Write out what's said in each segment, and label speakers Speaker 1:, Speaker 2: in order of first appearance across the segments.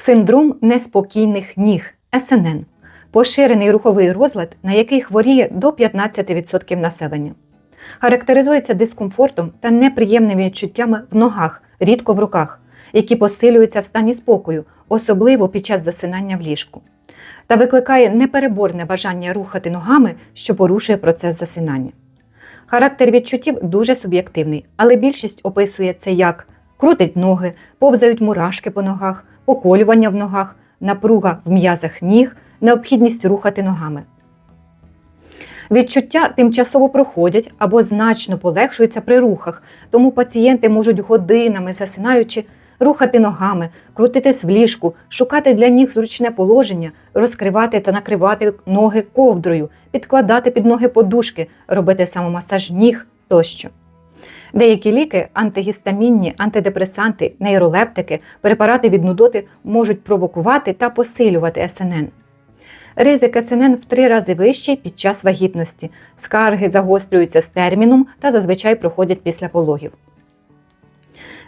Speaker 1: Синдром неспокійних ніг СНН поширений руховий розлад, на який хворіє до 15% населення. Характеризується дискомфортом та неприємними відчуттями в ногах, рідко в руках, які посилюються в стані спокою, особливо під час засинання в ліжку, та викликає непереборне бажання рухати ногами, що порушує процес засинання. Характер відчуттів дуже суб'єктивний, але більшість описує це як крутить ноги, повзають мурашки по ногах, поколювання в ногах, напруга в м'язах ніг, необхідність рухати ногами. Відчуття тимчасово проходять або значно полегшуються при рухах, тому пацієнти можуть годинами засинаючи рухати ногами, крутитись в ліжку, шукати для ніг зручне положення, розкривати та накривати ноги ковдрою, підкладати під ноги подушки, робити самомасаж ніг тощо. Деякі ліки, антигістамінні, антидепресанти, нейролептики, препарати від нудоти можуть провокувати та посилювати СНН. Ризик СНН в три рази вищий під час вагітності. Скарги загострюються з терміном та зазвичай проходять після пологів.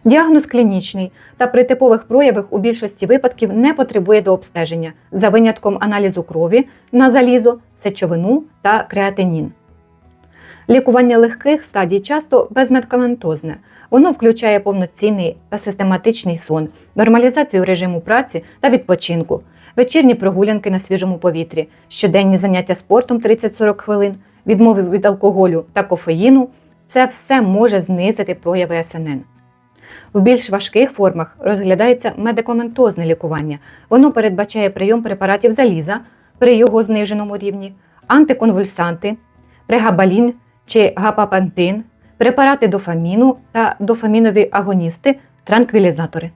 Speaker 1: Діагноз клінічний та при типових проявах у більшості випадків не потребує до обстеження за винятком аналізу крові на залізо, сечовину та креатинін. Лікування легких стадій часто безмедикаментозне. Воно включає повноцінний та систематичний сон, нормалізацію режиму праці та відпочинку, вечірні прогулянки на свіжому повітрі, щоденні заняття спортом 30-40 хвилин, відмови від алкоголю та кофеїну це все може знизити прояви СНН. В більш важких формах розглядається медикаментозне лікування. Воно передбачає прийом препаратів заліза при його зниженому рівні, антиконвульсанти, прегабалін чи гапапантин, препарати дофаміну та дофамінові агоністи, транквілізатори.